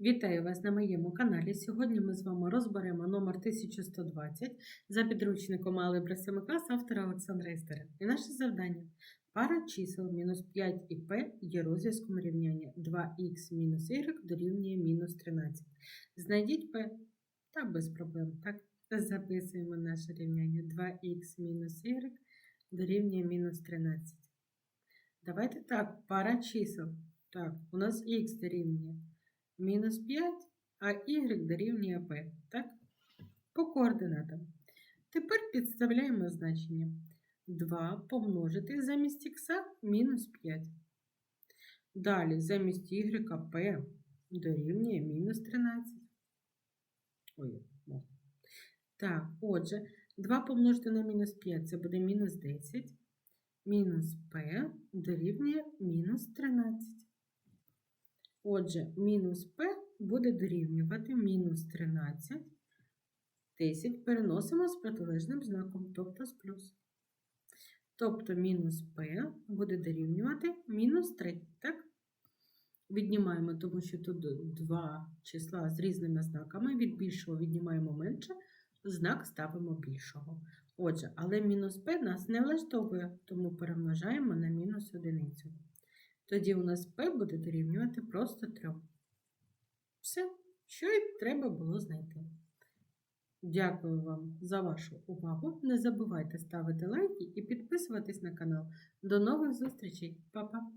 Вітаю вас на моєму каналі. Сьогодні ми з вами розберемо номер 1120 за підручником Алебра 7 клас автора Олександра Істера. І наше завдання. Пара чисел мінус 5 і p є розв'язком рівняння 2х мінус y дорівнює мінус 13. Знайдіть p та без проблем. Так, записуємо наше рівняння 2х мінус y дорівнює мінус 13. Давайте так, пара чисел. Так, у нас х дорівнює мінус 5, а y дорівнює p. Так? По координатам. Тепер підставляємо значення. 2 помножити замість х мінус 5. Далі замість y p дорівнює мінус 13. Ой, о. Так, отже, 2 помножити на мінус 5 це буде мінус 10. Мінус p дорівнює мінус 13. Отже, мінус p буде дорівнювати мінус 13. 10 переносимо з протилежним знаком, тобто з плюс. Тобто мінус p буде дорівнювати мінус 3. Так? Віднімаємо, тому що тут два числа з різними знаками. Від більшого віднімаємо менше, знак ставимо більшого. Отже, але мінус p нас не влаштовує, тому перемножаємо на мінус одиницю. Тоді у нас p буде дорівнювати просто 3. Все, що й треба було знайти. Дякую вам за вашу увагу. Не забувайте ставити лайки і підписуватись на канал. До нових зустрічей, Па-па!